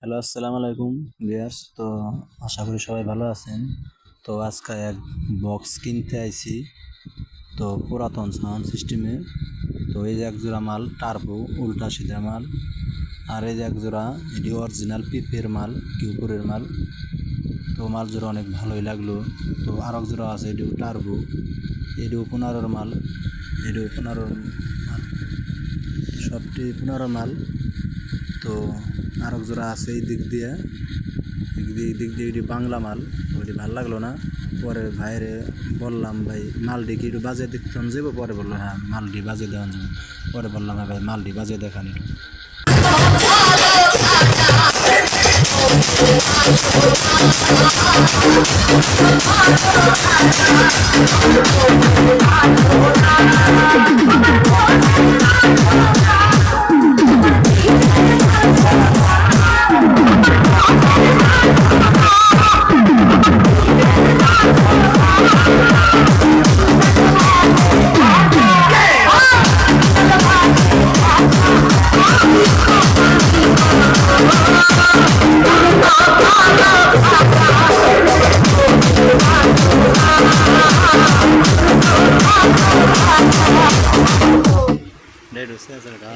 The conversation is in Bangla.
হ্যালো, আসসালামু আলাইকুম। ভিউয়ার্স, তো আশা করি সবাই ভালো আছেন। তো আজকে এক বক্স কিনতে আইছি, তো পুরাতন সাউন্ড সিস্টেমে। তো এই যে এক জোড়া মাল, টার্বো, উল্টা সিধা মাল, আর এই যে এক জোড়া, এটি অরিজিনাল পিপের মাল, কিউপুরের মাল। তো মাল জোড়া অনেক ভালোই লাগল। তো আর এক জোড়া আছে, এটিও টার্বো। এটিও পনেরোর মাল, এটিও পনেরোর মাল। সবটি পনেরো মাল। তো আরেক জোড়া আছে এই দিক দিয়ে। দিক দিয়ে দিক দিয়ে এটি বাংলা মাল ওইটি ভালো লাগল না। পরে ভাইরে বললাম, ভাই, মালটি কি একটু বাজে দেখতে যাব পরে বলল হ্যাঁ মালটি বাজে দেওয়া যাবে। পরে বললাম হ্যাঁ ভাই, মালটি বাজে দেখান। একটু சைடு சேசனடா